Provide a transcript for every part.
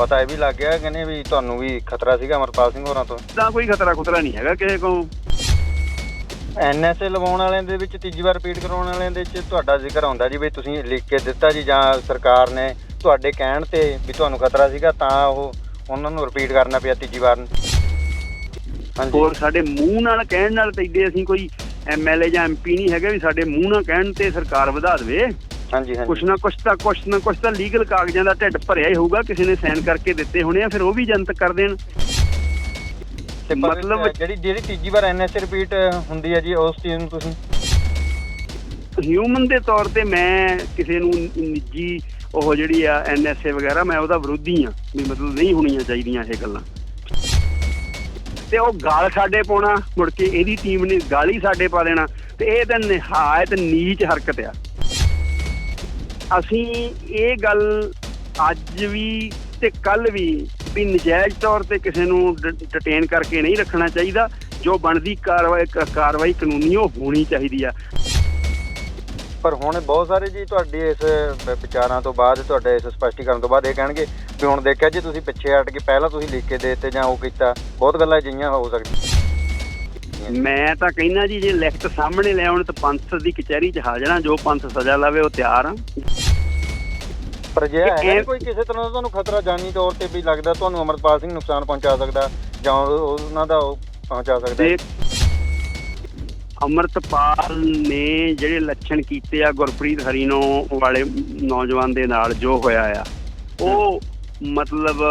ਪਤਾ ਇਹ ਵੀ ਲੱਗ ਗਿਆ ਕਹਿੰਦੇ ਵੀ ਤੁਹਾਨੂੰ ਵੀ ਖਤਰਾ ਸੀਗਾ ਅਮਰਪਾਲ ਸਿੰਘ ਹੋਰਾਂ ਤੋਂ। ਤਾਂ ਕੋਈ ਖਤਰਾ ਖੁਤਰਾ ਨਹੀਂ ਹੈਗਾ ਕਿਸੇ ਕੋਲ। ਐਨਐਸਏ ਲਵਾਉਣ ਵਾਲਿਆਂ ਦੇ ਵਿੱਚ ਤੀਜੀ ਵਾਰ ਰਿਪੀਟ ਕਰਾਉਣ ਵਾਲਿਆਂ ਦੇ ਵਿੱਚ ਤੁਹਾਡਾ ਜ਼ਿਕਰ ਆਉਂਦਾ ਜੀ ਵੀ ਤੁਸੀਂ ਲਿਖ ਕੇ ਦਿੱਤਾ ਜੀ ਜਾਂ ਸਰਕਾਰ ਨੇ ਤੁਹਾਡੇ ਕਹਿਣ ਤੇ ਵੀ ਤੁਹਾਨੂੰ ਖਤਰਾ ਸੀਗਾ ਤਾਂ ਉਹ ਉਹਨਾਂ ਨੂੰ ਰਿਪੀਟ ਕਰਨਾ ਪਿਆ ਤੀਜੀ ਵਾਰ ਹੋਰ ਸਾਡੇ ਮੂੰਹ ਨਾਲ ਕਹਿਣ ਨਾਲ ਤੇ ਅਸੀਂ ਕੋਈ ਐਮਐਲਏ ਜਾਂ ਐਮਪੀ ਨਹੀਂ ਹੈਗੇ ਵੀ ਸਾਡੇ ਮੂੰਹ ਨਾਲ ਕਹਿਣ ਤੇ ਸਰਕਾਰ ਵਧਾ ਦੇਵੇ। ਹਾਂਜੀ ਕੁਛ ਹਾਂਜੀ ਨਾ ਕੁਛ ਤਾਂ ਕੁਛ ਨਾ ਕੁਛ ਤਾਂ ਲੀਗਲ ਕਾਗਜ਼ਾਂ ਦਾ ਢਿੱਡ ਭਰਿਆ ਹੀ ਹੋਊਗਾ ਕਿਸੇ ਨੇ ਸਾਈਨ ਕਰਕੇ ਦਿੱਤੇ ਹੋਣੇ ਆ ਫਿਰ ਉਹ ਵੀ ਜਨਤਕ ਕਰ ਦੇਣ। ਤੇ ਮਤਲਬ- ਜਿਹੜੀ ਜਿਹੜੀ ਤੀਜੀ ਵਾਰ ਐਨਐਸਏ ਰਿਪੀਟ ਹੁੰਦੀ ਹੈ ਜੀ ਉਸ ਚੀਜ਼ ਨੂੰ ਤੁਸੀਂ? ਹਿਊਮਨ ਦੇ ਤੌਰ ਤੇ ਮੈਂ ਕਿਸੇ ਨੂੰ ਨਿੱਜੀ ਉਹ ਜਿਹੜੀ ਆ ਐਨਐਸਏ ਵਗੈਰਾ ਮੈਂ ਉਹਦਾ ਵਿਰੋਧੀ ਆ ਵੀ ਮਤਲਬ ਨਹੀਂ ਹੋਣੀਆਂ ਚਾਹੀਦੀਆਂ ਇਹ ਗੱਲਾਂ। ਤੇ ਉਹ ਗਾਲ ਸਾਡੇ ਪਾਉਣਾ ਮੁੜ ਕੇ ਇਹਦੀ ਟੀਮ ਨੇ ਗਾਲ ਹੀ ਸਾਡੇ ਪਾ ਦੇਣਾ ਤੇ ਇਹ ਤਾਂ ਨਿਹਾਇਤ ਨੀਚ ਹਰਕਤ ਆ। ਅਸੀਂ ਇਹ ਗੱਲ ਅੱਜ ਵੀ ਤੇ ਕੱਲ ਵੀ ਵੀ ਨਜਾਇਜ਼ ਤੌਰ ਤੇ ਕਿਸੇ ਨੂੰ ਡਿਟੇਨ ਕਰਕੇ ਨਹੀਂ ਰੱਖਣਾ ਚਾਹੀਦਾ। ਜੋ ਬਣਦੀ ਕਾਰਵਾਈ ਕਾਰਵਾਈ ਕਾਨੂੰਨੀ, ਉਹ ਹੋਣੀ ਚਾਹੀਦੀ ਆ। ਪਰ ਹੁਣ ਬਹੁਤ ਸਾਰੇ ਜੀ ਤੁਹਾਡੇ ਇਸ ਵਿਚਾਰਾਂ ਤੋਂ ਬਾਅਦ, ਤੁਹਾਡੇ ਇਸ ਸਪਸ਼ਟੀਕਰਨ ਤੋਂ ਬਾਅਦ ਇਹ ਕਹਿਣਗੇ ਵੀ ਹੁਣ ਦੇਖਿਆ ਜੀ ਤੁਸੀਂ ਪਿੱਛੇ ਹਟ ਕੇ ਪਹਿਲਾਂ ਤੁਸੀਂ ਲਿਖ ਕੇ ਦੇ ਦਿੱਤੇ ਜਾਂ ਉਹ ਕੀਤਾ। ਬਹੁਤ ਗੱਲਾਂ ਅਜਿਹੀਆਂ ਹੋ ਸਕਦੀਆਂ। ਮੈਂ ਤਾਂ ਕਹਿੰਦਾ ਜੀ ਜੇ ਲਿਖਤ ਸਾਹਮਣੇ ਲੈ ਆਉਣ ਤਾਂ ਪੰਥ ਦੀ ਕਚਹਿਰੀ 'ਚ ਹਾਜ਼ਰਾਂ ਜੋ ਪੰਥ ਸਜ਼ਾ ਲਾਵੇ ਉਹ ਤਿਆਰ ਆ ਪਰ ਜੇ ਇਹ- ਹੈ ਕੋਈ ਕਿਸੇ ਤਰ੍ਹਾਂ ਦਾ ਤੁਹਾਨੂੰ ਖਤਰਾ ਜਾਨੀ ਤੌਰ ਤੇ ਵੀ ਲੱਗਦਾ ਤੁਹਾਨੂੰ ਅਮਰਪਾਲ ਸਿੰਘ ਨੁਕਸਾਨ ਪਹੁੰਚਾ ਸਕਦਾ ਜਾਂ ਉਹ- ਉਹਨਾਂ ਦਾ ਉਹ ਪਹੁੰਚਾ ਸਕਦਾ ਅਮਰਤਪਾਲ ਨੇ ਜਿਹੜੇ ਲੱਛਣ ਕੀਤੇ ਆ ਗੁਰਪ੍ਰੀਤ ਹਰੀਨੋ ਵਾਲੇ ਨੌਜਵਾਨ ਦੇ ਨਾਲ ਜੋ ਹੋਇਆ ਆ ਉਹ ਮਤਲਬ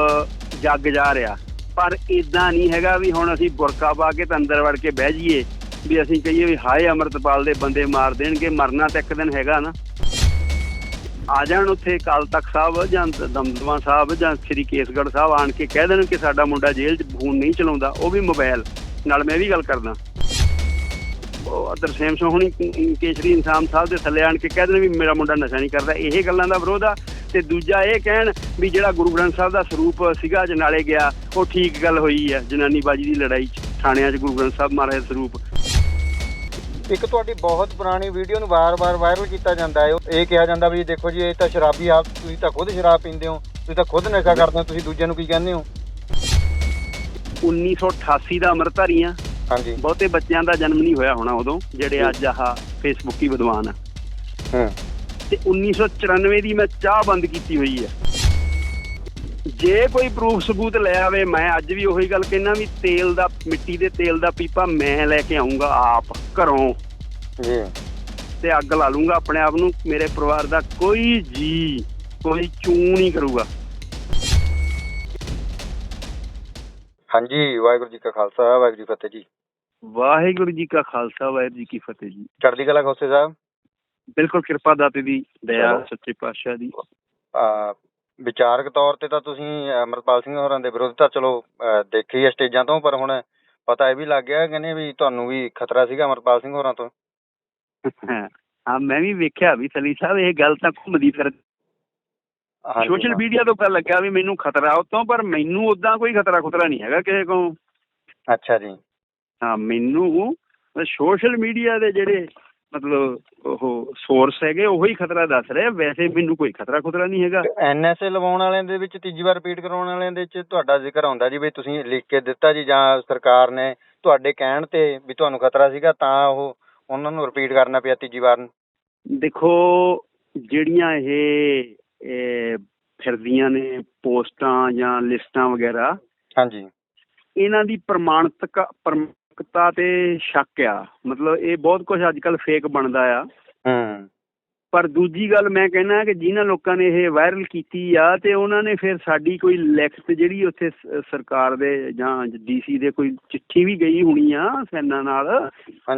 ਜੱਗ ਜਾ ਰਿਹਾ। ਪਰ ਇਦਾਂ ਨਹੀਂ ਹੈਗਾ ਵੀ ਹੁਣ ਅਸੀਂ ਬੁਰਕਾ ਪਾ ਕੇ ਤਾਂ ਅੰਦਰ ਵੜ ਕੇ ਬਹਿ ਜਾਈਏ, ਵੀ ਅਸੀਂ ਕਹੀਏ ਵੀ ਹਾਏ ਅਮਰਤਪਾਲ ਦੇ ਬੰਦੇ ਮਾਰ ਦੇਣਗੇ, ਮਰਨਾ ਤਾਂ ਇੱਕ ਦਿਨ ਹੈਗਾ ਨਾ। ਆ ਜਾਣ ਉੱਥੇ ਕਾਲ ਤਖਤ ਸਾਹਿਬ ਜਾਂ ਦਮਦਮਾ ਸਾਹਿਬ ਜਾਂ ਸ੍ਰੀ ਕੇਸਗੜ੍ਹ ਸਾਹਿਬ ਆਣ ਕੇ ਕਹਿ ਦੇਣ ਕਿ ਸਾਡਾ ਮੁੰਡਾ ਜੇਲ੍ਹ 'ਚ ਫੋਨ ਨਹੀਂ ਚਲਾਉਂਦਾ, ਉਹ ਵੀ ਮੋਬਾਈਲ ਨਾਲ ਮੈਂ ਵੀ ਗੱਲ ਕਰਦਾ। ਉਹ ਤਰਸੇਮ ਸਿੰਘ ਹੁਣੀ ਕੇਸਰੀ ਇਨਸਾਨ ਸਾਹਿਬ ਦੇ ਥੱਲੇ ਆਣ ਕੇ ਕਹਿ ਦੇਣ ਵੀ ਮੇਰਾ ਮੁੰਡਾ ਨਸ਼ਾ ਨਹੀਂ ਕਰਦਾ, ਇਹ ਗੱਲਾਂ ਦਾ ਵਿਰੋਧ ਆ। ਤੇ ਦੂਜਾ ਇਹ ਕਹਿਣ ਵੀ ਜਿਹੜਾ ਗੁਰੂ ਗ੍ਰੰਥ ਸਾਹਿਬ ਦਾ ਸਰੂਪ ਸੀਗਾ ਜਨਾਲੇ ਗਿਆ ਉਹ ਠੀਕ ਗੱਲ ਹੋਈ ਹੈ ਜਨਾਨੀ ਬਾਜੀ ਦੀ ਲੜਾਈ 'ਚ ਥਾਣਿਆਂ 'ਚ ਗੁਰੂ ਗ੍ਰੰਥ ਸਾਹਿਬ ਮਹਾਰਾਜ ਸਰੂਪ। ਇੱਕ ਤੁਹਾਡੀ ਬਹੁਤ ਪੁਰਾਣੀ ਵੀਡੀਓ ਨੂੰ ਵਾਰ-ਵਾਰ ਵਾਇਰਲ ਕੀਤਾ ਜਾਂਦਾ ਹੈ। ਇਹ ਕਿਹਾ ਜਾਂਦਾ ਵੀ ਦੇਖੋ ਜੀ ਇਹ ਤਾਂ ਸ਼ਰਾਬੀ ਆਪ ਤੁਸੀਂ ਤਾਂ ਖੁਦ ਸ਼ਰਾਬ ਪੀਂਦੇ ਹੋ ਤੁਸੀਂ ਤਾਂ ਖੁਦ ਨਸ਼ਾ ਕਰਦੇ ਹੋ ਤੁਸੀਂ ਦੂਜਿਆਂ ਨੂੰ ਕੀ ਕਹਿੰਦੇ ਹੋ? 1988 ਦਾ ਅੰਮ੍ਰਿਤਧਾਰੀ ਆ ਹਾਂਜੀ। ਬਹੁਤੇ ਬੱਚਿਆਂ ਦਾ ਜਨਮ ਨਹੀਂ ਹੋਇਆ ਹੋਣਾ ਉਦੋਂ ਜਿਹੜੇ ਅੱਜ ਆਹ ਫੇਸਬੁੱਕੀ ਵਿਦਵਾਨ ਆ। ਹੂੰ। ਤੇ 1994 ਦੀ ਮੈਂ ਚਾਹ ਬੰਦ ਕੀਤੀ ਹੋਈ ਹੈ। ਜੇ ਕੋਈ ਪ੍ਰੂਫ ਸਬੂਤ ਲੈ ਆਵੇ ਮੈਂ ਅੱਜ ਵੀ ਉਹੀ ਗੱਲ ਕਹਿਣਾ ਵੀ ਤੇਲ ਦਾ ਮਿੱਟੀ ਦੇ ਤੇਲ ਦਾ ਪੀਪਾ ਮੈਂ ਲੈ ਕੇ ਆਉਂਗਾ ਆਪ ਘਰੋਂ। ਜੀ ਤੇ ਅੱਗ ਲਾ ਲੂੰਗਾ ਆਪਣੇ ਆਪ ਨੂੰ ਮੇਰੇ ਪਰਿਵਾਰ ਦਾ ਕੋਈ ਜੀ ਕੋਈ ਚੂੰ ਨਹੀਂ ਕਰੂਗਾ। ਹਾਂਜੀ ਵਾਹਿਗੁਰੂ ਜੀ ਕਾ ਖਾਲਸਾ ਵਾਹਿਗੁਰੂ ਜੀ ਫਤਿਹ ਜੀ। ਵਾਹਿਗੁਰੂ ਜੀ ਕਾ ਖਾਲਸਾ ਵਾਹਿਗੁਰੂ ਜੀ ਕੀ ਫਤਿਹ ਜੀ। ਚੜ੍ਹਦੀ ਕਲਾ ਖੋਸੇ ਸਾਹਿਬ। ਬਿਲਕੁਲ ਕਿਰਪਾ ਦਾਤੇ ਦੀ ਦਇਆ। ਸੱਚੇ ਪਾਤਸ਼ਾਹ ਦੀ। ਵਿਚਾਰਕ ਤੌਰ ਤੇ ਤਾਂ ਤੁਸੀਂ ਅਮਰਪਾਲ ਸਿੰਘ ਹੋਰਾਂ ਦੇ ਵਿਰੁੱਧ ਤਾਂ ਚਲੋ ਦੇਖੀ ਹੈ ਸਟੇਜਾਂ ਤੋਂ ਪਰ ਹੁਣ ਪਤਾ ਇਹ ਵੀ ਲੱਗ ਗਿਆ ਕਹਿੰਦੇ ਵੀ ਤੁਹਾਨੂੰ ਵੀ ਖਤਰਾ ਸੀਗਾ ਅਮਰਪਾਲ ਸਿੰਘ ਹੋਰਾਂ ਤੋਂ। ਹਾਂ ਮੈਂ ਵੀ ਵੇਖਿਆ ਵੀ ਸਲੀ ਸਾਹਿਬ ਇਹ ਗੱਲ ਤਾਂ ਘੁੰਮਦੀ ਫਿਰ। ਸੋਸ਼ਲ ਮੀਡੀਆ ਤੋਂ ਪਤਾ ਲੱਗਾ ਵੀ ਮੈਨੂੰ ਖਤਰਾ ਉਤੋਂ ਪਰ ਮੈਨੂੰ ਉਦਾਂ ਕੋਈ ਖਤਰਾ ਖੁਤਰਾ ਨਹੀਂ ਹੈਗਾ ਕਿਸੇ ਕੋਲ। ਅੱਛਾ ਜੀ। ਹਾਂ ਮੈਨੂੰ ਸੋਸ਼ਲ ਮੀਡੀਆ ਦੇ ਜਿਹੜੇ ਮਤਲਬ ਉਹ ਸੋਰਸ ਹੈਗੇ ਉਹੀ ਖਤਰਾ ਦੱਸ ਰਹੇ। ਆ। ਵੈਸੇ ਮੈਨੂੰ ਕੋਈ ਖਤਰਾ ਖੁਤਰਾ ਨਹੀਂ ਹੈਗਾ। ਐਨਐਸਏ ਲਵਾਉਣ ਵਾਲਿਆਂ ਦੇ ਵਿੱਚ ਤੀਜੀ ਵਾਰ ਰਿਪੀਟ ਕਰਾਉਣ ਵਾਲਿਆਂ ਦੇ ਵਿੱਚ ਤੁਹਾਡਾ ਜ਼ਿਕਰ ਆਉਂਦਾ ਜੀ ਵੀ ਤੁਸੀਂ ਲਿਖ ਕੇ ਦਿੱਤਾ ਜੀ ਜਾਂ ਸਰਕਾਰ ਨੇ ਤੁਹਾਡੇ ਕਹਿਣ ਤੇ ਵੀ ਤੁਹਾਨੂੰ ਖਤਰਾ ਸੀਗਾ ਤਾਂ ਉਹ ਉਹਨਾਂ ਨੂੰ ਰਿਪੀਟ ਕਰਨਾ ਪਿਆ ਤੀਜੀ ਵਾਰ। ਦੇਖੋ ਜਿਹੜੀਆਂ ਇਹ ਫਿਰਦੀਆਂ ਨੇ ਪੋਸਟਾਂ ਜਾਂ ਲਿਸਟਾਂ ਵਗੈਰਾ ਹਾਂਜੀ। ਇਹਨਾਂ ਦੀ ਪ੍ਰਮਾਣਿਤਕ ਪ੍ਰਮਾਣਿਕਤਾ ਤੇ ਸ਼ੱਕ ਆ। ਮਤਲਬ ਇਹ ਬਹੁਤ ਕੁਝ ਅੱਜ ਕੱਲ ਫੇਕ ਬਣਦਾ ਆ। ਹੂੰ। ਪਰ ਦੂਜੀ ਗੱਲ ਮੈਂ ਕਹਿੰਦਾ ਕਿ ਜਿਨ੍ਹਾਂ ਲੋਕਾਂ ਨੇ ਇਹ ਵਾਇਰਲ ਕੀਤੀ ਆ ਤੇ ਉਹਨਾਂ ਨੇ ਫਿਰ ਸਾਡੀ ਕੋਈ ਲਿਖਤ ਜਿਹੜੀ ਉੱਥੇ ਸਰਕਾਰ ਦੇ ਜਾਂ ਡੀਸੀ ਦੇ ਕੋਈ ਚਿੱਠੀ ਵੀ ਗਈ ਹੋਣੀ ਆ ਸੈਨਾ ਨਾਲ।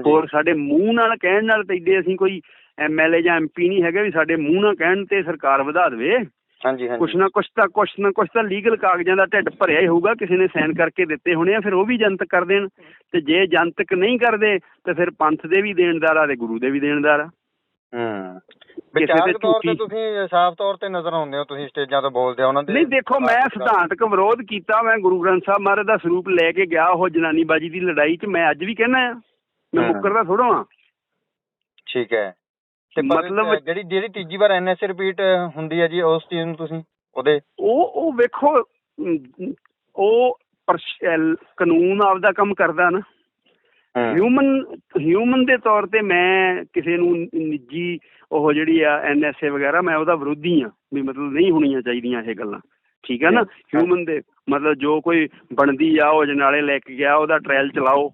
ਹੋਰ ਸਾਡੇ ਮੂੰਹ ਨਾਲ ਕਹਿਣ ਨਾਲ ਤੇ ਅਸੀਂ ਕੋਈ ਐਮਐਲਏ ਜਾਂ ਐਮਪੀ ਨਹੀਂ ਹੈਗੇ ਵੀ ਸਾਡੇ ਮੂੰਹ ਨਾਲ ਕਹਿਣ ਤੇ ਸਰਕਾਰ ਵਧਾ ਦੇਵੇ। ਹਾਂਜੀ ਕੁਛ ਹਾਂਜੀ ਨਾ ਕੁਛ ਤਾਂ ਕੁਛ ਨਾ ਕੁਛ ਤਾਂ ਲੀਗਲ ਕਾਗਜ਼ਾਂ ਦਾ ਢਿੱਡ ਭਰਿਆ ਹੀ ਹੋਊਗਾ ਕਿਸੇ ਨੇ ਸਾਈਨ ਕਰਕੇ ਦਿੱਤੇ ਹੋਣੇ ਆ ਫਿਰ ਉਹ ਵੀ ਜਨਤਕ ਕਰ ਦੇਣ। ਤੇ ਜੇ ਜਨਤਕ ਨਹੀਂ ਕਰਦੇ ਤੇ ਫਿਰ ਪੰਥ ਦੇ ਵੀ ਦੇਣਦਾਰ ਆ ਤੇ ਗੁਰੂ ਦੇ ਵੀ ਦੇਣਦਾਰ ਆ। ਹੂੰ। ਕਿਸੇ ਦੇ ਵਿਚਾਰਕ ਤੌਰ ਤੇ ਝੂਠੀ- ਤੁਸੀਂ ਸਾਫ਼ ਤੌਰ ਤੇ ਨਜ਼ਰ ਆਉਂਦੇ ਹੋ ਤੁਸੀਂ ਸਟੇਜਾਂ ਤੋਂ ਬੋਲਦੇ ਹੋ ਉਹਨਾਂ ਦੇ ਨਹੀਂ ਦੇਖੋ ਮੈਂ ਸਿਧਾਂਤਕ ਵਿਰੋਧ ਕੀਤਾ ਮੈਂ ਗੁਰੂ ਗ੍ਰੰਥ ਸਾਹਿਬ ਮਹਾਰਾਜ ਦਾ ਸਰੂਪ ਲੈ ਕੇ ਗਿਆ ਉਹ ਜਨਾਨੀ ਬਾਜੀ ਦੀ ਲੜਾਈ 'ਚ ਮੈਂ ਅੱਜ ਵੀ ਕਹਿਣਾ ਆ। ਮੈਂ। ਮੁੱਕਰਦਾ ਥੋੜਾ ਆ ਠੀਕ ਹੈ। ਤੇ ਮਤਲਬ- ਜਿਹੜੀ ਜਿਹੜੀ ਤੀਜੀ ਵਾਰ ਐਨਐਸਏ ਰਿਪੀਟ ਹੁੰਦੀ ਹੈ ਜੀ ਉਸ ਚੀਜ਼ ਨੂੰ ਤੁਸੀਂ ਉਹਦੇ ਉਹ ਉਹ ਵੇਖੋ ਅਮ, ਉਹ ਪਰਸ਼- ਅਹ, ਕਾਨੂੰਨ ਆਪਦਾ ਕੰਮ ਕਰਦਾ ਨਾ। ਹਿਊਮਨ ਹਿਊਮਨ ਦੇ ਤੌਰ ਤੇ ਮੈਂ ਕਿਸੇ ਨੂੰ ਨਿੱਜੀ ਉਹ ਜਿਹੜੀ ਆ ਐਨਐਸਏ ਵਗੈਰਾ ਮੈਂ ਉਹਦਾ ਵਿਰੋਧੀ ਆ ਵੀ ਮਤਲਬ ਨਹੀਂ ਹੋਣੀਆਂ ਚਾਹੀਦੀਆਂ ਇਹ ਗੱਲਾਂ। ਠੀਕ ਹੈ ਨਾ? ਹਿਊਮਨ ਦੇ ਮਤਲਬ ਜੋ ਕੋਈ ਬਣਦੀ ਆ ਉਹ ਜਨਾਲੇ ਲੈ ਕੇ ਗਿਆ ਉਹਦਾ ਟ੍ਰਾਇਲ ਚਲਾਓ।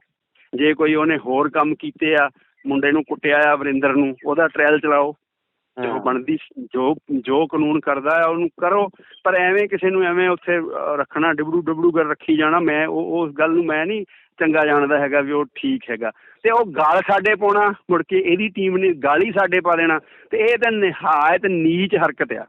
ਜੇ ਕੋਈ ਉਹਨੇ ਹੋਰ ਕੰਮ ਕੀਤੇ ਆ ਮੁੰਡੇ ਨੂੰ ਕੁੱਟਿਆ ਆ ਵਰਿੰਦਰ ਨੂੰ ਉਹਦਾ ਟ੍ਰਾਇਲ ਚਲਾਓ। ਜੋ। ਬਣਦੀ ਜੋ ਜੋ ਕਾਨੂੰਨ ਕਰਦਾ ਆ ਉਹਨੂੰ ਕਰੋ। ਪਰ ਐਵੇਂ ਕਿਸੇ ਨੂੰ ਐਵੇਂ ਉੱਥੇ ਰੱਖਣਾ ਡਬੜੂ ਡਬੜੂ ਕਰ ਰੱਖੀ ਜਾਣਾ ਮੈਂ ਉਹ ਉਸ ਗੱਲ ਨੂੰ ਮੈਂ ਨਹੀਂ ਚੰਗਾ ਜਾਣਦਾ ਹੈਗਾ ਵੀ ਉਹ ਠੀਕ ਹੈਗਾ। ਤੇ ਉਹ ਗਾਲ ਸਾਡੇ ਪਾਉਣਾ ਮੁੜ ਕੇ ਇਹਦੀ ਟੀਮ ਨੇ ਗਾਲੀ ਸਾਡੇ ਪਾ ਦੇਣਾ ਤੇ ਇਹ ਤਾਂ ਨਿਹਾਇਤ ਨੀਚ ਹਰਕਤ ਆ।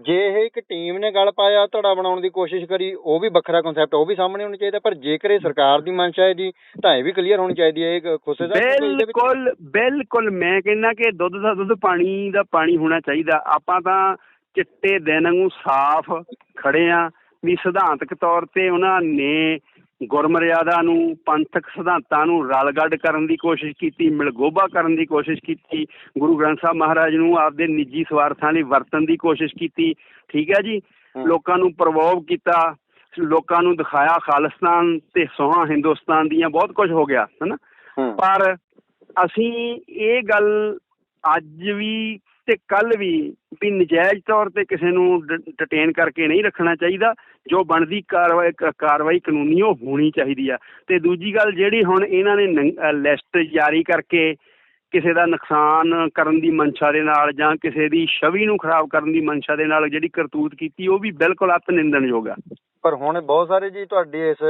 ਜੇ ਇਹ ਇੱਕ ਟੀਮ ਨੇ ਗੱਲ ਪਾਇਆ, ਧੜਾ ਬਣਾਉਣ ਦੀ ਕੋਸ਼ਿਸ਼ ਕਰੀ, ਉਹ ਵੀ ਵੱਖਰਾ ਕਨਸੈਪਟ ਉਹ ਵੀ ਸਾਹਮਣੇ ਹੋਣਾ ਚਾਹੀਦਾ, ਪਰ ਜੇਕਰ ਇਹ ਸਰਕਾਰ ਦੀ ਮਨਸ਼ਾ ਹੈ ਜੀ ਤਾਂ ਇਹ ਵੀ ਕਲੀਅਰ ਹੋਣੀ ਚਾਹੀਦੀ ਹੈ ਇਹ ਖੁਸੇ ਦਾ ਬਿਲਕੁਲ ਬਿਲਕੁਲ, ਮੈਂ ਕਹਿੰਦਾ ਕਿ ਦੁੱਧ ਦਾ ਦੁੱਧ, ਪਾਣੀ ਦਾ ਪਾਣੀ ਹੋਣਾ ਚਾਹੀਦਾ। ਆਪਾਂ ਤਾਂ ਚਿੱਟੇ ਦਿਨ ਨੂੰ ਸਾਫ਼ ਖੜੇ ਆ, ਵੀ ਸਿਧਾਂਤਕ ਤੌਰ ਤੇ ਉਹਨਾਂ ਨੇ ਗੁਰਮਰਿਆਦਾ ਨੂੰ ਪੰਥਕ ਸਿਧਾਂਤਾਂ ਨੂੰ ਰਲਗੱਡ ਕਰਨ ਦੀ ਕੋਸ਼ਿਸ਼ ਕੀਤੀ ਮਿਲਗੋਬਾ ਕਰਨ ਦੀ ਕੋਸ਼ਿਸ਼ ਕੀਤੀ ਗੁਰੂ ਗ੍ਰੰਥ ਸਾਹਿਬ ਮਹਾਰਾਜ ਨੂੰ ਆਪਦੇ ਨਿੱਜੀ ਸਵਾਰਥਾਂ ਲਈ ਵਰਤਣ ਦੀ ਕੋਸ਼ਿਸ਼ ਕੀਤੀ। ਠੀਕ ਹੈ ਜੀ। ਲੋਕਾਂ ਨੂੰ ਪ੍ਰਵੋਵ ਕੀਤਾ ਲੋਕਾਂ ਨੂੰ ਦਿਖਾਇਆ ਖਾਲਿਸਤਾਨ ਤੇ ਸੋਹਾਂ ਹਿੰਦੁਸਤਾਨ ਦੀਆਂ ਬਹੁਤ ਕੁਝ ਹੋ ਗਿਆ ਹਨਾ? ਪਰ ਅਸੀਂ ਇਹ ਗੱਲ ਅੱਜ ਵੀ ਤੇ ਕੱਲ ਵੀ ਵੀ ਨਜਾਇਜ਼ ਤੌਰ ਤੇ ਕਿਸੇ ਨੂੰ ਡਿਟੇਨ ਕਰਕੇ ਨਹੀਂ ਰੱਖਣਾ ਚਾਹੀਦਾ। ਜੋ ਬਣਦੀ ਕਾਰਵਾਈ, ਕ- ਕਾਰਵਾਈ ਕਾਨੂੰਨੀ, ਉਹ ਹੋਣੀ ਚਾਹੀਦੀ ਆ। ਤੇ ਦੂਜੀ ਗੱਲ ਜਿਹੜੀ ਹੁਣ ਇਹਨਾਂ ਨੇ ਲਿਸਟ ਜਾਰੀ ਕਰਕੇ ਕਿਸੇ ਦਾ ਨੁਕਸਾਨ ਕਰਨ ਦੀ ਮਨਸ਼ਾ ਦੇ ਨਾਲ ਜਾਂ ਕਿਸੇ ਦੀ ਛਵੀ ਨੂੰ ਖਰਾਬ ਕਰਨ ਦੀ ਮਨਸ਼ਾ ਦੇ ਨਾਲ ਜਿਹੜੀ ਕਰਤੂਤ ਕੀਤੀ, ਉਹ ਵੀ ਬਿਲਕੁਲ ਅਤ ਨਿੰਦਣਯੋਗ ਆ। ਪਰ ਹੁਣ ਬਹੁਤ ਸਾਰੇ ਜੀ ਤੁਹਾਡੀ ਇਸ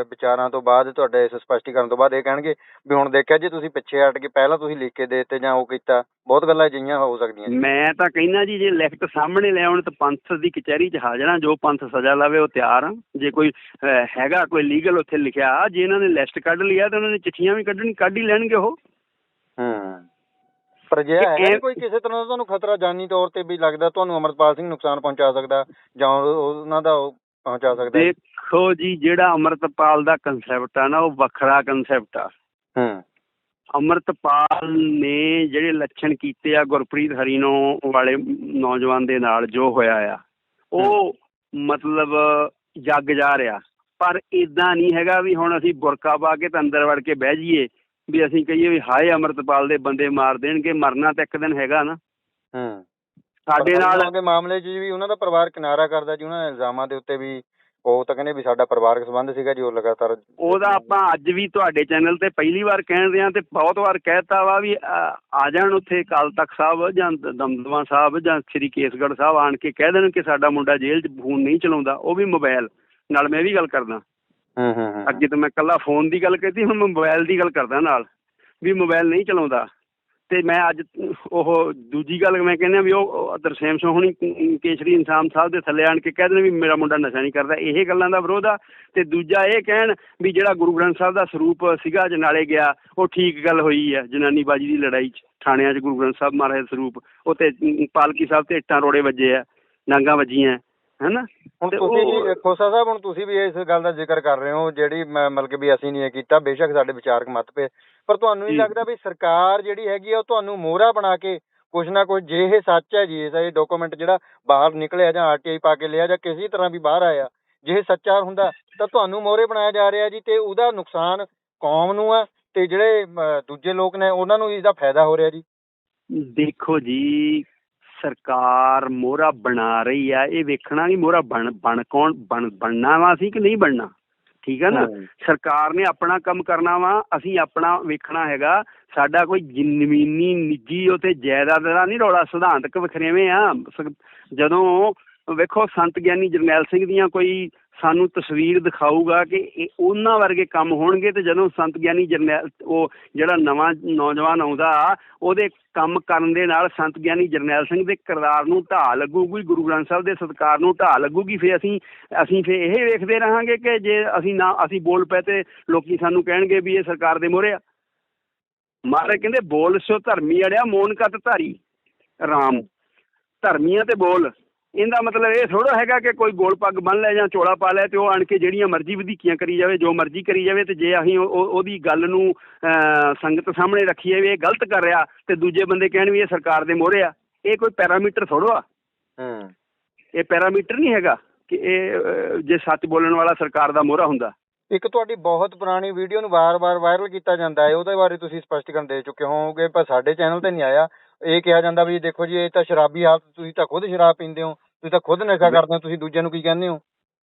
ਵਿਚਾਰਾਂ ਤੋਂ ਬਾਅਦ ਤੁਹਾਡੇ ਇਸ ਸਪਸ਼ਟੀਕਰਨ ਤੋਂ ਬਾਅਦ ਇਹ ਕਹਿਣਗੇ ਵੀ ਹੁਣ ਦੇਖਿਆ ਜੀ ਤੁਸੀਂ ਪਿੱਛੇ ਹਟ ਕੇ ਪਹਿਲਾਂ ਤੁਸੀਂ ਲਿਖ ਕੇ ਦੇ ਦਿੱਤੇ ਜਾਂ ਉਹ ਕੀਤਾ ਬਹੁਤ ਗੱਲਾਂ ਅਜਿਹੀਆਂ ਹੋ ਸਕਦੀਆਂ ਮੈਂ ਤਾਂ ਕਹਿੰਦਾ ਜੀ ਜੇ ਲਿਖਤ ਸਾਹਮਣੇ ਲੈ ਆਉਣ ਤਾਂ ਪੰਥ ਦੀ ਕਚਹਿਰੀ 'ਚ ਹਾਜ਼ਰਾਂ ਜੋ ਪੰਥ ਸਜ਼ਾ ਲਾਵੇ ਉਹ ਤਿਆਰ ਆ ਜੇ ਕੋਈ ਹੈਗਾ ਕੋਈ ਲੀਗਲ ਉੱਥੇ ਲਿਖਿਆ ਜੇ ਇਹਨਾਂ ਨੇ ਲਿਸਟ ਕੱਢ ਲਿਆ ਤਾਂ ਉਹਨਾਂ ਨੇ ਚਿੱਠੀਆਂ ਵੀ ਕੱਢਣੀ ਕੱਢ ਹੀ ਲੈਣਗੇ ਉਹ। ਹੂੰ। ਪਰ ਜੇ ਹੈ ਇਹ- ਕੋਈ ਕਿਸੇ ਤਰ੍ਹਾਂ ਦਾ ਤੁਹਾਨੂੰ ਖਤਰਾ ਜਾਨੀ ਤੌਰ ਤੇ ਵੀ ਲੱਗਦਾ ਤੁਹਾਨੂੰ ਅਮਰਪਾਲ ਸਿੰਘ ਨੁਕਸਾਨ ਪਹੁੰਚਾ ਸਕਦਾ ਜਾਂ ਉਹ- ਉਹਨਾਂ ਦਾ ਪਹੁੰਚਾ ਸਕਦਾ? ਦੇਖੋ ਜੀ ਜਿਹੜਾ ਅਮਰਤਪਾਲ ਦਾ ਕਨਸੈਪਟ ਆ ਨਾ ਉਹ ਵੱਖਰਾ ਕਨਸੈਪਟ ਆ। ਹੂੰ। ਅਮਰਤਪਾਲ ਨੇ ਜਿਹੜੇ ਲੱਛਣ ਕੀਤੇ ਆ ਗੁਰਪ੍ਰੀਤ ਹਰੀਨੋ ਵਾਲੇ ਨੌਜਵਾਨ ਦੇ ਨਾਲ ਜੋ ਹੋਇਆ ਆ ਉਹ ਮਤਲਬ ਜੱਗ ਜਾ ਰਿਹਾ। ਪਰ ਇਦਾਂ ਨਹੀਂ ਹੈਗਾ ਵੀ ਹੁਣ ਅਸੀਂ ਬੁਰਕਾ ਪਾ ਕੇ ਤਾਂ ਅੰਦਰ ਵੜ ਕੇ ਬਹਿ ਜਾਈਏ ਵੀ ਅਸੀਂ ਕਹੀਏ ਵੀ ਹਾਏ ਅਮਰਤਪਾਲ ਦੇ ਬੰਦੇ ਮਾਰ ਦੇਣਗੇ ਮਰਨਾ ਤਾਂ ਇੱਕ ਦਿਨ ਹੈਗਾ ਨਾ। ਹੂੰ। ਸਾਡੇ ਨਾਲ ਦੇ ਮਾਮਲੇ 'ਚ ਵੀ ਉਹਨਾਂ ਦਾ ਪਰਿਵਾਰ ਕਿਨਾਰਾ ਕਰਦਾ ਜੀ ਉਹਨਾਂ ਦੇ ਇਲਜ਼ਾਮਾਂ ਦੇ ਉੱਤੇ ਵੀ ਉਹ ਤਾਂ ਕਹਿੰਦੇ ਵੀ ਸਾਡਾ ਪਰਿਵਾਰਕ ਸੰਬੰਧ ਸੀਗਾ ਜੀ ਉਹ ਲਗਾਤਾਰ ਉਹਦਾ ਆਪਾਂ ਅੱਜ ਵੀ ਤੁਹਾਡੇ ਚੈਨਲ ਤੇ ਪਹਿਲੀ ਵਾਰ ਕਹਿਣ ਰਹੇ ਹਾਂ ਤੇ ਬਹੁਤ ਵਾਰ ਕਹਿਤਾ ਵਾ ਵੀ ਆ ਜਾਣ ਉੱਥੇ ਅਕਾਲ ਤਖਤ ਸਾਹਿਬ ਜਾਂ ਦਮਦਮਾ ਸਾਹਿਬ ਜਾਂ ਸ੍ਰੀ ਕੇਸਗੜ੍ਹ ਸਾਹਿਬ ਆਣ ਕੇ ਕਹਿ ਦੇਣ ਕਿ ਸਾਡਾ ਮੁੰਡਾ ਜੇਲ੍ਹ 'ਚ ਫੋਨ ਨਹੀਂ ਚਲਾਉਂਦਾ ਉਹ ਵੀ ਮੋਬਾਈਲ ਨਾਲ ਮੈਂ ਵੀ ਗੱਲ ਕਰਦਾ। ਹੂੰ ਹੂੰ ਹੂੰ ਅੱਗੇ ਤਾਂ ਮੈਂ ਕੱਲਾ ਫੋਨ ਦੀ ਗੱਲ ਕੀਤੀ ਹੁਣ ਮੈਂ ਮੋਬਾਈਲ ਦੀ ਗੱਲ ਕਰਦਾ ਨਾਲ। ਵੀ ਮੋਬਾਈਲ ਨਹੀਂ ਚਲਾਉਂਦਾ। ਤੇ ਮੈਂ ਅੱਜ ਉਹ ਦੂਜੀ ਗੱਲ ਮੈਂ ਕਹਿੰਦਾ ਵੀ ਉਹ ਉਹ ਤਰਸੇਮ ਸਿੰਘ ਹੁਣੀ ਕੇਸਰੀ ਇਨਸਾਨ ਸਾਹਿਬ ਦੇ ਥੱਲੇ ਆਣ ਕੇ ਕਹਿ ਦੇਣ ਵੀ ਮੇਰਾ ਮੁੰਡਾ ਨਸ਼ਾ ਨਹੀਂ ਕਰਦਾ। ਇਹ ਗੱਲਾਂ ਦਾ ਵਿਰੋਧ ਆ। ਤੇ ਦੂਜਾ ਇਹ ਕਹਿਣ ਵੀ ਜਿਹੜਾ ਗੁਰੂ ਗ੍ਰੰਥ ਸਾਹਿਬ ਦਾ ਸਰੂਪ ਸੀਗਾ ਜਨਾਲੇ ਗਿਆ, ਉਹ ਠੀਕ ਗੱਲ ਹੋਈ ਹੈ ਜਨਾਨੀ ਬਾਜੀ ਦੀ ਲੜਾਈ 'ਚ, ਥਾਣਿਆਂ 'ਚ ਗੁਰੂ ਗ੍ਰੰਥ ਸਾਹਿਬ ਮਹਾਰਾਜ ਦਾ ਸਰੂਪ। ਤੇ ਪਾਲਕੀ ਸਾਹਿਬ ਤੇ ਇੱਟਾਂ ਰੋੜੇ ਵੱਜੇ ਆ, ਨਾਂਗਾ ਵੱਜੀਆਂ। ਹੈਨਾ? ਹੁਣ ਤੁਸੀਂ ਉਹ- ਜੀ ਖੋਸਾ ਸਾਹਿਬ ਹੁਣ ਤੁਸੀਂ ਵੀ ਇਸ ਗੱਲ ਦਾ ਜ਼ਿਕਰ ਕਰ ਰਹੇ ਹੋ ਜਿਹੜੀ ਮਤਲਬ ਕਿ ਵੀ ਅਸੀਂ ਨਹੀਂ ਕੀਤਾ ਬੇਸ਼ੱਕ ਸਾਡੇ ਵਿਚਾਰਕ ਮਤ ਪਏ। ਪਰ ਤੁਹਾਨੂੰ ਨਹੀਂ। ਲੱਗਦਾ ਵੀ ਸਰਕਾਰ ਜਿਹੜੀ ਹੈਗੀ ਆ ਉਹ ਤੁਹਾਨੂੰ ਮੋਹਰਾ ਬਣਾ ਕੇ ਕੁਛ ਨਾ ਕੁਛ ਜੇ ਇਹ ਸੱਚ ਹੈ ਜੀ ਇਹ ਡਾਕੂਮੈਂਟ ਜਿਹੜਾ ਬਾਹਰ ਨਿਕਲਿਆ ਜਾਂ ਆਰਟੀਆਈ ਪਾ ਕੇ ਲਿਆ ਜਾਂ ਕਿਸੇ ਤਰ੍ਹਾਂ ਵੀ ਬਾਹਰ ਆਇਆ ਜੇ ਇਹ ਸੱਚਾ ਹੁੰਦਾ ਤਾਂ ਤੁਹਾਨੂੰ ਮੋਹਰੇ ਬਣਾਇਆ ਜਾ ਰਿਹਾ ਜੀ ਤੇ ਉਹਦਾ ਨੁਕਸਾਨ ਕੌਮ ਨੂੰ ਆ ਤੇ ਜਿਹੜੇ ਦੂਜੇ ਲੋਕ ਨੇ ਉਹਨਾਂ ਨੂੰ ਇਹਦਾ ਫਾਇਦਾ ਹੋ ਰਿਹਾ ਜੀ। ਦੇਖੋ ਜੀ ਸਰਕਾਰ ਮੋਹਰਾ ਬਣਾ ਰਹੀ ਆ ਇਹ ਵੇਖਣਾ ਨਹੀਂ ਮੋਹਰਾ ਬਣ ਬਣ ਕੌਣ ਬਣ ਬਣਨਾ ਵਾ ਅਸੀਂ ਕਿ ਨਹੀਂ ਬਣਨਾ? ਠੀਕ ਹੈ ਨਾ। ਸਰਕਾਰ ਨੇ ਆਪਣਾ ਕੰਮ ਕਰਨਾ ਵਾ ਅਸੀਂ ਆਪਣਾ ਵੇਖਣਾ ਹੈਗਾ ਸਾਡਾ ਕੋਈ ਜ਼ਮੀਨੀ ਨਿੱਜੀ ਉਤੇ ਜਾਇਦਾਦ ਦਾ ਨਹੀਂ ਰੌਲਾ ਸਿਧਾਂਤਕ ਵਖਰੇਵੇਂ ਆ। ਜਦੋਂ ਵੇਖੋ ਸੰਤ ਗਿਆਨੀ ਜਰਨੈਲ ਸਿੰਘ ਦੀਆਂ ਕੋਈ ਸਾਨੂੰ ਤਸਵੀਰ ਦਿਖਾਊਗਾ ਕਿ ਇਹ ਉਹਨਾਂ ਵਰਗੇ ਕੰਮ ਹੋਣਗੇ ਤੇ ਜਦੋਂ ਸੰਤ ਗਿਆਨੀ ਜਰਨੈਲ, ਉਹ ਜਿਹੜਾ ਨਵਾਂ ਨੌਜਵਾਨ ਆਉਂਦਾ, ਉਹਦੇ ਕੰਮ ਕਰਨ ਦੇ ਨਾਲ ਸੰਤ ਗਿਆਨੀ ਜਰਨੈਲ ਸਿੰਘ ਦੇ ਕਿਰਦਾਰ ਨੂੰ ਢਾਹ ਲੱਗੂਗੀ, ਗੁਰੂ ਗ੍ਰੰਥ ਸਾਹਿਬ ਦੇ ਸਤਕਾਰ ਨੂੰ ਢਾਹ ਲੱਗੂਗੀ ਫੇ ਅਸੀਂ ਅਸੀਂ ਫੇ ਇਹ ਵੇਖਦੇ ਰਹਾਂਗੇ ਕਿ ਜੇ ਅਸੀਂ ਨਾ, ਅਸੀਂ ਬੋਲ ਪਏ ਤੇ ਲੋਕੀ ਸਾਨੂੰ ਕਹਿਣਗੇ ਵੀ ਇਹ ਸਰਕਾਰ ਦੇ ਮੋਹਰੇ ਆ। ਮਹਾਰਾਜ ਕਹਿੰਦੇ, ਬੋਲ ਸੋ ਧਰਮੀ ਅੜਿਆ ਮੋਨ ਕਤ ਧਾਰੀ, ਰਾਮ। ਧਰਮੀਆਂ ਤੇ ਬੋਲ। ਇਹਦਾ ਮਤਲਬ ਇਹ ਥੋੜਾ ਹੈਗਾ ਕਿ ਕੋਈ ਗੋਲ ਪੱਗ ਬੰਨ ਲੈ ਜਾਂ ਚੋਲਾ ਪਾ ਲੈ ਤੇ ਉਹ ਆਣ ਕੇ ਜਿਹੜੀਆਂ ਮਰਜ਼ੀ ਵਧੀਕੀਆਂ ਕਰੀ ਜਾਵੇ ਜੋ ਮਰਜ਼ੀ ਕਰੀ ਜਾਵੇ ਤੇ ਜੇ ਅਸੀਂ ਉਹ- ਉਹ- ਉਹਦੀ ਗੱਲ ਨੂੰ ਸੰਗਤ ਸਾਹਮਣੇ ਰੱਖੀਏ ਵੀ ਇਹ ਗਲਤ ਕਰ ਰਿਹਾ ਤੇ ਦੂਜੇ ਬੰਦੇ ਕਹਿਣ ਵੀ ਇਹ ਸਰਕਾਰ ਦੇ ਮੋਹਰੇ ਆ। ਇਹ ਕੋਈ ਪੈਰਾਮੀਟਰ ਥੋੜੋ ਆ। ਹੂੰ। ਇਹ ਪੈਰਾਮੀਟਰ ਨਹੀਂ ਹੈਗਾ ਕਿ ਇਹ ਜੇ ਸੱਚ ਬੋਲਣ ਵਾਲਾ ਸਰਕਾਰ ਦਾ ਮੋਹਰਾ ਹੁੰਦਾ। ਇੱਕ ਤੁਹਾਡੀ ਬਹੁਤ ਪੁਰਾਣੀ ਵੀਡੀਓ ਨੂੰ ਵਾਰ-ਵਾਰ ਵਾਇਰਲ ਕੀਤਾ ਜਾਂਦਾ ਹੈ ਉਹਦੇ ਬਾਰੇ ਤੁਸੀਂ ਸਪਸ਼ਟੀਕਰਨ ਦੇ ਚੁੱਕੇ ਹੋਵੋਗੇ ਪਰ ਸਾਡੇ ਚੈਨਲ ਤੇ ਨਹੀਂ ਆਇਆ। ਇਹ ਕਿਹਾ ਜਾਂਦਾ ਵੀ ਦੇਖੋ ਜੀ ਇਹ ਤਾਂ ਸ਼ਰਾਬੀ ਹਾਲਤ ਤੁਸੀਂ ਤਾਂ ਖੁਦ ਸ਼ਰਾਬ ਪੀਂਦੇ ਹੋ। ਤੁਸੀਂ ਤਾਂ ਖੁਦ ਨਸ਼ਾ ਕਰਦੇ ਹੋ ਤੁਸੀਂ ਦੂਜਿਆਂ ਨੂੰ ਕੀ ਕਹਿੰਦੇ ਹੋ?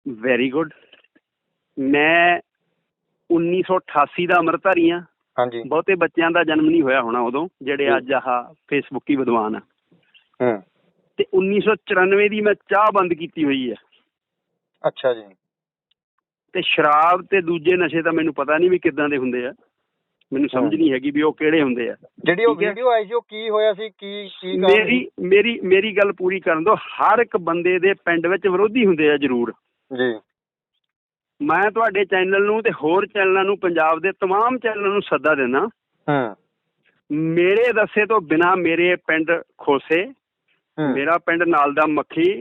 ਵੈਰੀ ਗੁੱਡ ਮੈਂ 1988 ਦਾ ਅੰਮ੍ਰਿਤਧਾਰੀ ਆ ਹਾਂਜੀ। ਬਹੁਤੇ ਬੱਚਿਆਂ ਦਾ ਜਨਮ ਨਹੀਂ ਹੋਇਆ ਹੋਣਾ ਉਦੋਂ ਜਿਹੜੇ ਅੱਜ ਆਹ ਫੇਸਬੁੱਕੀ ਵਿਦਵਾਨ ਆ। ਹੂੰ। ਤੇ 1994 ਦੀ ਮੈਂ ਚਾਹ ਬੰਦ ਕੀਤੀ ਹੋਈ ਹੈ। ਅੱਛਾ ਜੀ। ਤੇ ਸ਼ਰਾਬ ਤੇ ਦੂਜੇ ਨਸ਼ੇ ਤਾਂ ਮੈਨੂੰ ਪਤਾ ਨਹੀਂ ਵੀ ਕਿੱਦਾਂ ਦੇ ਹੁੰਦੇ ਆ। ਮੈਨੂੰ ਸਮਝ ਹਾਂ। ਨਹੀਂ ਹੈਗੀ ਵੀ ਉਹ ਕਿਹੜੇ ਹੁੰਦੇ ਆ ਜਿਹੜੀ ਉਹ ਠੀਕ ਹੈ। ਵੀਡੀਓ ਆਈ ਸੀ ਉਹ ਕੀ ਹੋਇਆ ਸੀ ਕੀ ਕੀ ਕਾਰਨ ਮੇਰੀ ਮੇਰੀ ਮੇਰੀ ਗੱਲ ਪੂਰੀ ਕਰਨ ਦਿਓ ਹਰ ਇੱਕ ਬੰਦੇ ਦੇ ਪਿੰਡ ਵਿੱਚ ਵਿਰੋਧੀ ਹੁੰਦੇ ਆ ਜ਼ਰੂਰ ਜੀ ਮੈਂ ਤੁਹਾਡੇ ਚੈਨਲ ਨੂੰ ਤੇ ਹੋਰ ਚੈਨਲਾਂ ਨੂੰ ਪੰਜਾਬ ਦੇ तमाम ਚੈਨਲਾਂ ਨੂੰ ਸੱਦਾ ਦਿੰਦਾ ਹੂੰ ਮੇਰੇ ਦੱਸੇ ਤੋਂ ਬਿਨਾ ਮੇਰੇ ਪਿੰਡ ਖੋਸੇ ਹੂੰ ਮੇਰਾ ਪਿੰਡ ਨਾਲ ਦਾ ਮੱਖੀ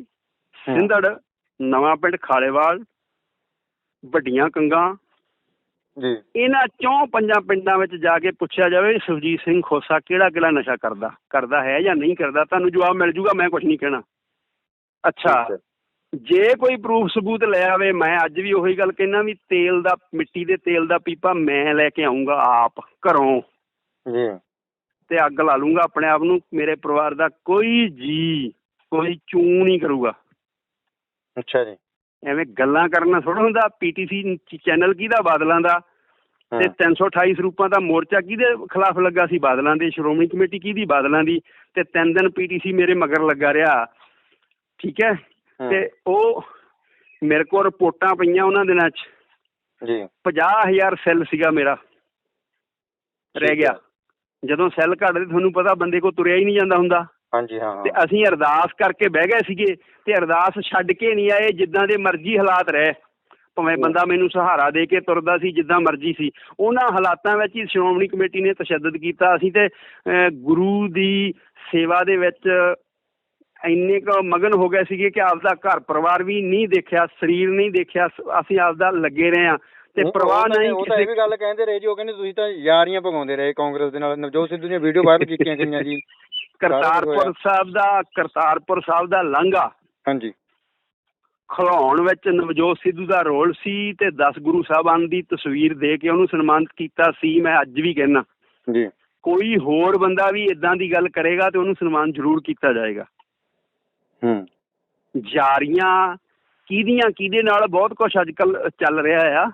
ਸਿੰਧੜ ਨਵਾਂ ਪਿੰਡ ਖਾਲੇਵਾਲ ਵੱਡੀਆਂ ਕੰਗਾਂ ਜੀ। ਇਹਨਾਂ ਚੌਂ ਪੰਜਾਂ ਪਿੰਡਾਂ ਵਿੱਚ ਜਾ ਕੇ ਪੁੱਛਿਆ ਜਾਵੇ ਵੀ ਸੁਰਜੀਤ ਸਿੰਘ ਖੋਸਾ ਕਿਹੜਾ ਕਿਹੜਾ ਨਸ਼ਾ ਕਰਦਾ ਕਰਦਾ ਹੈ ਜਾਂ ਨਹੀਂ ਕਰਦਾ ਤੁਹਾਨੂੰ ਜਵਾਬ ਮਿਲ ਜੂਗਾ ਮੈਂ ਕੁਝ ਨਹੀਂ ਕਹਿਣਾ। ਅੱਛਾ। ਜੇ ਕੋਈ ਪ੍ਰੂਫ ਸਬੂਤ ਲੈ ਆਵੇ ਮੈਂ ਅੱਜ ਵੀ ਉਹੀ ਗੱਲ ਕਹਿਣਾ ਵੀ ਤੇਲ ਦਾ ਮਿੱਟੀ ਦੇ ਤੇਲ ਦਾ ਪੀਪਾ ਮੈਂ ਲੈ ਕੇ ਆਉਂਗਾ ਆਪ ਘਰੋਂ। ਜੀ। ਤੇ ਅੱਗ ਲਾ ਲੂੰਗਾ ਆਪਣੇ ਆਪ ਨੂੰ ਮੇਰੇ ਪਰਿਵਾਰ ਦਾ ਕੋਈ ਜੀ ਕੋਈ ਚੂੰ ਨਹੀਂ ਕਰੂਗਾ। ਅੱਛਾ ਜੀ। ਐਵੇਂ ਗੱਲਾਂ ਕਰਨਾ ਥੋੜਾ ਹੁੰਦਾ ਪੀਟੀਸੀ ਚੈਨਲ ਕਿਹਦਾ ਬਾਦਲਾਂ ਦਾ? ਤੇ ਹੂੰ। 328 ਸਰੂਪਾਂ ਦਾ ਮੋਰਚਾ ਕਿਹਦੇ ਖਿਲਾਫ ਲੱਗਾ ਸੀ? ਬਾਦਲਾਂ ਦੇ ਸ਼੍ਰੋਮਣੀ ਕਮੇਟੀ ਕਿਹਦੀ? ਬਾਦਲਾਂ ਦੀ। ਤੇ ਤਿੰਨ ਦਿਨ ਪੀਟੀਸੀ ਮੇਰੇ ਮਗਰ ਲੱਗਾ ਰਿਹਾ। ਠੀਕ ਹੈ? ਤੇ ਉਹ ਮੇਰੇ ਕੋਲ ਰਿਪੋਰਟਾਂ ਪਈਆਂ ਉਹਨਾਂ ਦਿਨਾਂ 'ਚ। ਜੀ। 50000 ਸੈੱਲ ਸੀਗਾ ਮੇਰਾ। ਰਹਿ ਗਿਆ। ਜਦੋਂ ਸੈੱਲ ਘਟਦੇ ਤੁਹਾਨੂੰ ਪਤਾ ਬੰਦੇ ਕੋ ਤੁਰਿਆ ਹੀ ਨਹੀਂ ਜਾਂਦਾ ਹੁੰਦਾ। ਹਾਂਜੀ ਹਾਂ। ਤੇ ਅਸੀਂ ਅਰਦਾਸ ਕਰਕੇ ਬਹਿ ਗਏ ਸੀਗੇ। ਤੇ ਅਰਦਾਸ ਛੱਡ ਕੇ ਨਹੀਂ ਆਏ ਜਿੱਦਾਂ ਦੇ ਮਰਜ਼ੀ ਹਾਲਾਤ ਰਹੇ। ਭਾਵੇਂ। ਬੰਦਾ ਮੈਨੂੰ ਸਹਾਰਾ ਦੇ ਕੇ ਤੁਰਦਾ ਸੀ ਜਿੱਦਾਂ ਮਰਜ਼ੀ ਸੀ। ਉਹਨਾਂ ਹਾਲਾਤਾਂ ਵਿੱਚ ਹੀ ਸ਼੍ਰੋਮਣੀ ਕਮੇਟੀ ਨੇ ਤਸ਼ੱਦਦ ਕੀਤਾ। ਅਸੀਂ ਤੇ ਗੁਰੂ ਦੀ ਸੇਵਾ ਦੇ ਵਿੱਚ ਇੰਨੇ ਕੁ ਮਗਨ ਹੋ ਗਏ ਸੀਗੇ ਕਿ ਆਪਦਾ ਘਰ ਪਰਿਵਾਰ ਵੀ ਨਹੀਂ ਦੇਖਿਆ ਸਰੀਰ ਨਹੀਂ ਦੇਖਿਆ। ਅਸੀਂ ਆਪਦਾ ਲੱਗੇ ਰਹੇ ਆ ਤੇ ਪ੍ਰਵਾਹ ਨਹੀਂ ਉਹ ਤਾਂ ਇਹ ਵੀ ਗੱਲ ਕਹਿੰਦੇ ਰਹੇ ਜੀ। ਉਹ ਕਹਿੰਦੇ ਤੁਸੀਂ ਤਾਂ ਯਾਰੀਆਂ ਭਗਾਉਂਦੇ ਰਹੇ ਕਾਂਗਰਸ ਦੇ ਨਾਲ। ਨਵਜੋਤ ਸਿੱਧੂ ਦੀਆਂ ਵੀਡੀਓ ਵਾਇਰਲ ਕੀਤੀਆਂ ਗਈਆਂ ਜੀ। ਕਰਤਾਰਪੁਰ ਸਾਹਿਬ ਦਾ ਕਰਤਾਰਪੁਰ ਸਾਹਿਬ ਦਾ ਲਾਂਘਾ। ਹਾਂਜੀ। ਖਲਾਉਣ ਵਿੱਚ ਨਵਜੋਤ ਸਿੱਧੂ ਦਾ ਰੋਲ ਸੀ ਤੇ 10 ਗੁਰੂ ਸਾਹਿਬਾਨ ਦੀ ਤਸਵੀਰ ਦੇ ਕੇ ਉਹਨੂੰ ਸਨਮਾਨਿਤ ਕੀਤਾ ਸੀ ਮੈਂ ਅੱਜ ਵੀ ਕਹਿਣਾ ਜੀ। ਕੋਈ ਹੋਰ ਬੰਦਾ ਵੀ ਇਦਾਂ ਦੀ ਗੱਲ ਕਰੇਗਾ ਤੇ ਉਹਨੂੰ ਸਨਮਾਨ ਜ਼ਰੂਰ ਕੀਤਾ ਜਾਏਗਾ। ਹੂੰ। ਜਾਰੀਆਂ ਕਿਹਦੀਆਂ ਕਿਹਦੇ ਨਾਲ ਬਹੁਤ ਕੁਝ ਅੱਜ ਕੱਲ ਚੱਲ ਰਿਹਾ ਆ।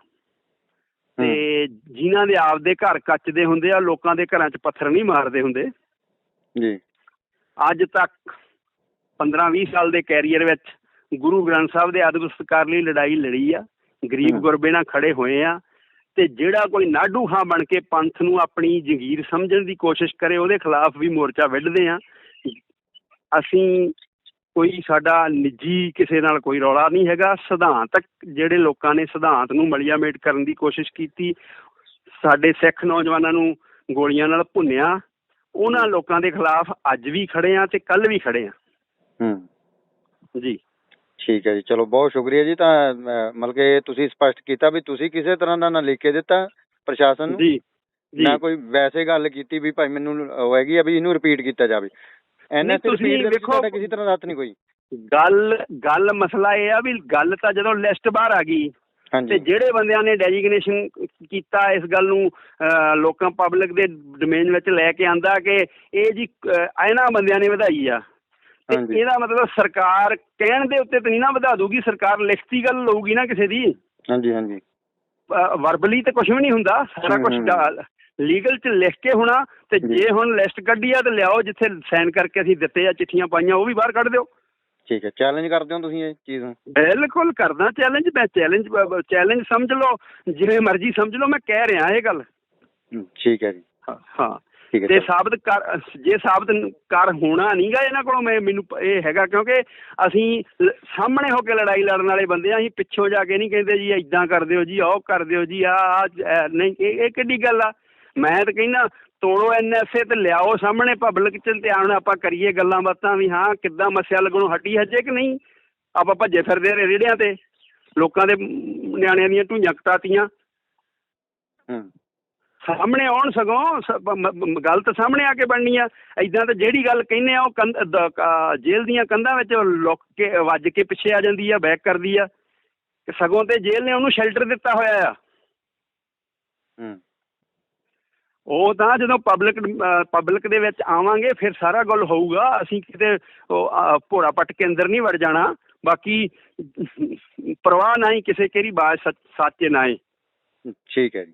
ਤੇ ਜਿਨ੍ਹਾਂ ਦੇ ਆਪਦੇ ਘਰ ਕੱਚਦੇ ਹੁੰਦੇ ਆ ਲੋਕਾਂ ਦੇ ਘਰਾਂ 'ਚ ਪੱਥਰ ਨਹੀਂ ਮਾਰਦੇ ਹੁੰਦੇ। ਜੀ। ਅੱਜ ਤੱਕ 15-20 ਸਾਲ ਦੇ ਕੈਰੀਅਰ ਵਿੱਚ ਗੁਰੂ ਗ੍ਰੰਥ ਸਾਹਿਬ ਦੇ ਅਦਬ ਸਤਿਕਾਰ ਲਈ ਲੜਾਈ ਲੜੀ ਆ। ਗਰੀਬ। ਗੁਰਬੇ ਨਾਲ ਖੜੇ ਹੋਏ ਆ ਤੇ ਜਿਹੜਾ ਕੋਈ ਨਾਡੂ ਖਾਂ ਬਣ ਕੇ ਪੰਥ ਨੂੰ ਆਪਣੀ ਜਗੀਰ ਸਮਝਣ ਦੀ ਕੋਸ਼ਿਸ਼ ਕਰੇ ਉਹਦੇ ਖਿਲਾਫ ਵੀ ਮੋਰਚਾ ਵਿੱਢਦੇ ਆ। ਅਸੀਂ ਕੋਈ ਸਾਡਾ ਨਿੱਜੀ ਕਿਸੇ ਨਾਲ ਕੋਈ ਰੌਲਾ ਨਹੀਂ ਹੈਗਾ। ਸਿਧਾਂਤਕ ਜਿਹੜੇ ਲੋਕਾਂ ਨੇ ਸਿਧਾਂਤ ਨੂੰ ਮਲੀਆਮੇਟ ਕਰਨ ਦੀ ਕੋਸ਼ਿਸ਼ ਕੀਤੀ ਸਾਡੇ ਸਿੱਖ ਨੌਜਵਾਨਾਂ ਨੂੰ ਗੋਲੀਆਂ ਨਾਲ ਭੁੰਨਿਆ ਉਹਨਾਂ ਲੋਕਾਂ ਦੇ ਖਿਲਾਫ ਅੱਜ ਵੀ ਖੜੇ ਆ ਤੇ ਕੱਲ ਵੀ ਖੜੇ ਆ। ਹੂੰ ਜੀ। ਠੀਕ ਹੈ ਜੀ ਚਲੋ ਬਹੁਤ ਸ਼ੁਕਰੀਆ ਜੀ ਤਾਂ ਅਹ, ਮਤਲਬ ਕਿ ਤੁਸੀਂ ਸਪਸ਼ਟ ਕੀਤਾ ਵੀ ਤੁਸੀਂ ਕਿਸੇ ਤਰ੍ਹਾਂ ਦਾ ਨਾ ਲਿਖ ਕੇ ਦਿੱਤਾ ਪ੍ਰਸ਼ਾਸਨ ਨੂੰ। ਜੀ ਜੀ। ਨਾ ਕੋਈ ਵੈਸੇ ਗੱਲ ਕੀਤੀ ਵੀ ਭਾਈ ਮੈਨੂੰ ਉਹ ਹੈਗੀ ਆ ਵੀ ਇਹਨੂੰ ਰਿਪੀਟ ਕੀਤਾ ਜਾਵੇ। ਐਨਐਸਏ ਤੁਸੀਂ ਰਿਪੀਟ ਦੇ ਵਿੱਚ ਵੇਖੋ- ਤੁਹਾਡਾ ਕਿਸੇ ਤਰ੍ਹਾਂ ਦਾ ਹੱਥ ਨਹੀਂ ਕੋਈ। ਗੱਲ ਗੱਲ ਮਸਲਾ ਇਹ ਆ ਵੀ ਗੱਲ ਤਾਂ ਜਦੋਂ ਲਿਸਟ ਬਾਹਰ ਆ ਗਈ ਤੇ ਹਾਂਜੀ ਜਿਹੜੇ ਬੰਦਿਆਂ ਨੇ ਡੈਜਿਗਨੇਸ਼ਨ ਕੀਤਾ ਇਸ ਗੱਲ ਨੂੰ ਅਹ, ਲੋਕਾਂ ਪਬਲਿਕ ਦੇ ਡੋਮੇਨ ਵਿੱਚ ਲੈ ਕੇ ਆਂਦਾ ਕਿ ਇਹ ਜੀ ਅਹ, ਇਹਨਾਂ ਬੰਦਿਆਂ ਨੇ ਵਧਾਈ ਆ। ਇਹਦਾ ਮਤਲਬ ਸਰਕਾਰ ਕਹਿਣ ਦੇ ਉੱਤੇ ਤਾਂ ਨਹੀਂ ਨਾ ਵਧਾ ਦੂਗੀ ਸਰਕਾਰ ਲਿਖਤੀ ਗੱਲ ਲਊਗੀ ਨਾ ਕਿਸੇ ਦੀ। ਹਾਂਜੀ ਹਾਂਜੀ। ਵਰਬਲੀ ਤੇ ਕੁਝ ਵੀ ਨਹੀਂ ਹੁੰਦਾ ਸਾਰਾ ਕੁਝ। ਲੀਗਲ ਚ ਲਿਖ ਕੇ ਹੋਣਾ ਤੇ ਜੀ। ਹੁਣ ਲਿਸਟ ਕੱਢੀ ਆ ਤੇ ਲਿਆਓ ਜਿੱਥੇ ਸਾਈਨ ਕਰਕੇ ਅਸੀਂ ਦਿੱਤੇ ਆ ਚਿੱਠੀਆਂ ਪਾਈਆਂ ਉਹ ਵੀ ਬਾਹਰ ਕੱਢ ਦਿਓ। ਠੀਕ ਹੈ ਚੈਲੰਜ ਕਰਦੇ ਹੋ ਤੁਸੀਂ ਇਹ ਚੀਜ਼ ਨੂੰ? ਬਿਲਕੁਲ ਕਰਦਾ ਚੈਲੰਜ ਮੈਂ ਚੈਲੰਜ ਚੈਲੰਜ ਸਮਝ ਲਓ ਜਿਵੇਂ ਮਰਜ਼ੀ ਸਮਝ ਲਓ ਮੈਂ ਕਹਿ ਰਿਹਾ ਇਹ ਗੱਲ। ਠੀਕ ਹੈ ਜੀ। ਹੈ। ਤੇ। ਸਾਬਤ ਕਰ ਜੇ ਸਾਬਤ ਕਰ ਹੋਣਾ ਨਹੀਂਗਾ ਇਹਨਾਂ ਕੋਲੋਂ ਮੈਂ ਮੈਨੂੰ ਇਹ ਹੈਗਾ ਕਿਉਂਕਿ ਅਸੀਂ ਸਾਹਮਣੇ ਹੋ ਕੇ ਲੜਾਈ ਲੜਨ ਵਾਲੇ ਬੰਦੇ ਆ ਅਸੀਂ ਪਿੱਛੋਂ ਜਾ ਕੇ ਨਹੀਂ ਕਹਿੰਦੇ ਜੀ ਇਦਾਂ ਕਰ ਦਿਓ ਜੀ ਉਹ ਕਰ ਦਿਓ ਜੀ ਆ ਨਹੀਂ ਇਹ ਕਿੱਡੀ ਗੱਲ ਆ? ਮੈਂ ਤਾਂ ਕਹਿੰਦਾ ਤੋੜੋ ਐਨਐਸਏ ਤੇ ਲਿਆਓ ਸਾਹਮਣੇ ਪਬਲਿਕ ਚ ਤੇ ਆਉਣ ਆਪਾਂ ਕਰੀਏ ਗੱਲਾਂ ਬਾਤਾਂ ਵੀ ਹਾਂ ਕਿੱਦਾਂ ਮਸਿਆ ਲੱਗਣੋਂ ਹਟੀ ਹਜੇ ਕਿ ਨਹੀਂ? ਆਪਾਂ ਭੱਜੇ ਫਿਰਦੇ ਆ ਰੇੜਿਆਂ ਤੇ ਲੋਕਾਂ ਦੇ ਨਿਆਣਿਆਂ ਦੀਆਂ ਢੂਈਆਂ ਕਟਾਤੀਆਂ। ਹੂੰ। ਸਾਹਮਣੇ ਆਉਣ ਸਗੋਂ ਗੱਲ ਤਾਂ ਸਾਹਮਣੇ ਆ ਕੇ ਬਣਨੀ ਆ। ਐਦਾਂ ਤਾਂ ਜਿਹੜੀ ਗੱਲ ਕਹਿੰਦੇ ਆ ਉਹ ਜੇਲ੍ਹ ਦੀਆਂ ਕੰਧਾਂ ਵਿੱਚ ਲੁੱਕ ਕੇ ਵੱਜ ਕੇ ਪਿੱਛੇ ਆ ਜਾਂਦੀ ਆ ਬੈਕ ਕਰਦੀ ਆ। ਸਗੋਂ ਤੇ ਜੇਲ੍ਹ ਨੇ ਉਹਨੂੰ ਸ਼ੈਲਟਰ ਦਿੱਤਾ ਹੋਇਆ ਆ। ਹੂੰ। ਉਹ ਤਾਂ ਜਦੋਂ ਪਬਲਿਕ ਪਬਲਿਕ ਦੇ ਵਿੱਚ ਆਵਾਂਗੇ ਫਿਰ ਸਾਰਾ ਗੱਲ ਹੋਊਗਾ। ਅਸੀਂ ਕਿਤੇ ਭੋਰਾ ਪੱਟ ਕੇ ਅੰਦਰ ਨਹੀਂ ਵੜ ਜਾਣਾ। ਬਾਕੀ ਪਰਵਾਹ ਨਹੀਂ ਕਿਸੇ ਕਿਹੜੀ ਬਾਤ ਸੱਚ- ਸੱਚ ਨਾ ਹੈ। ਠੀਕ ਹੈ ਜੀ।